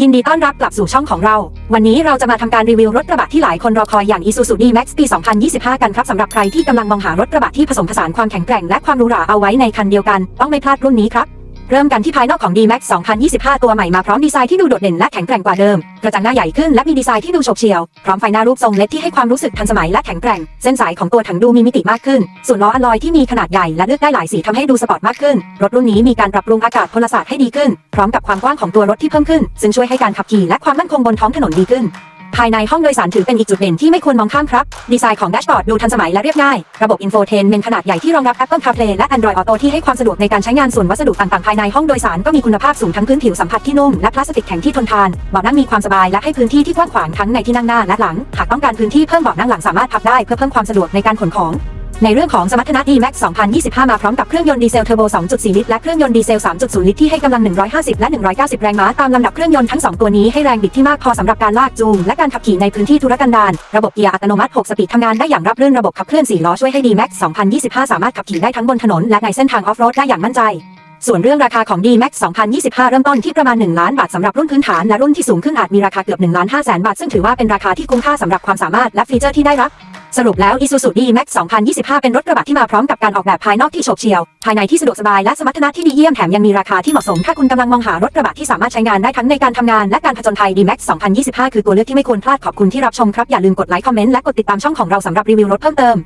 ยินดีต้อนรับกลับสู่ช่องของเรา วันนี้เราจะมาทำการรีวิวรถกระบะที่หลายคนรอคอยอย่าง Isuzu D-Max ปี 2025 กันครับสำหรับใครที่กำลังมองหารถกระบะที่ผสมผสานความแข็งแกร่งและความหรูหราเอาไว้ในคันเดียวกัน ต้องไม่พลาดรุ่นนี้ครับ เริ่มกันที่ภายนอกของ D-Max 2025 ตัวใหม่มาพร้อมดีไซน์ที่ดูโดดเด่นและแข็งแกร่งกว่าเดิม กระจังหน้าใหญ่ขึ้นและมีดีไซน์ที่ดูโฉบเฉี่ยว พร้อมไฟหน้ารูปทรงเล็กที่ให้ความรู้สึกทันสมัยและแข็งแกร่ง เส้นสายของตัวถังดูมีมิติมากขึ้น ส่วนล้ออะลอยที่มีขนาดใหญ่และเลือกได้หลายสีทำให้ดูสปอร์ตมากขึ้น รถรุ่นนี้มีการปรับปรุงอากาศพลศาสตร์ให้ดีขึ้น พร้อมกับความกว้างของตัวรถที่เพิ่มขึ้น ซึ่งช่วยให้การขับขี่และความมั่นคงบนท้องถนนดีขึ้น ภายในห้องโดยสารถือเป็นอีกจุดเด่นที่ไม่ควรมองข้ามครับ ดีไซน์ของแดชบอร์ดดูทันสมัยและเรียบง่าย ระบบอินโฟเทนเมนขนาดใหญ่ที่รองรับ Apple CarPlay และ Android Auto ที่ให้ความสะดวกในการใช้งานส่วนวัสดุต่างๆ ภายในห้องโดยสารก็มีคุณภาพสูงทั้งพื้นผิวสัมผัสที่นุ่มและพลาสติกแข็งที่ทนทานเบาะนั่งมีความสบายและให้พื้นที่ที่กว้างขวางทั้งในที่นั่งหน้าและหลัง หากต้องการพื้นที่เพิ่มเบาะนั่งหลังสามารถพับได้เพื่อเพิ่มความสะดวกในการขนของ ในเรื่องของสมรรถนะ D-Max 2025 มาพร้อมกับเครื่องยนต์ดีเซลเทอร์โบ 2.4 ลิตร และเครื่องยนต์ดีเซล 3.0 ลิตรที่ให้กำลัง 150 และ 190 แรงม้า ตามลำดับเครื่องยนต์ทั้ง 2 ตัวนี้ให้แรงบิดที่มากพอสำหรับการลากจูง และการขับขี่ในพื้นที่ทุรกันดารระบบเกียร์อัตโนมัติ 6 สปีดทำงานได้อย่างรับรื่นระบบขับเคลื่อน 4 ล้อช่วยให้ D-Max 2025 สามารถขับขี่ได้ทั้งบนถนนและในเส้นทางออฟโรดได้อย่างมั่นใจส่วนเรื่องราคาของ D-Max 2025 เริ่มต้นที่ประมาณ 1 ล้านบาทสำหรับรุ่นพื้นฐานและรุ่นที่สูงขึ้นอาจมีราคาเกือบ1ล้าน5แสนบาท ซึ่งถือว่าเป็นราคาที่คุ้มค่าสำหรับความสามารถและฟีเจอร์ที่ได้รับ สรุปแล้ว Isuzu D-Max 2025 เป็นรถกระบะที่มาพร้อมกับการออกแบบภายนอกที่โฉบเฉี่ยว ภายในที่สะดวกสบายและสมรรถนะที่ดีเยี่ยมแถมยังมีราคาที่เหมาะสม ถ้าคุณกำลังมองหารถกระบะที่สามารถใช้งานได้ทั้งในการทำงานและการผจญภัย D-Max 2025 คือตัวเลือกที่ไม่ควรพลาดขอบคุณที่รับชมครับอย่าลืมกดไลค์คอมเมนต์และกดติดตามช่องของเราสำหรับรีวิวรถเพิ่มเติม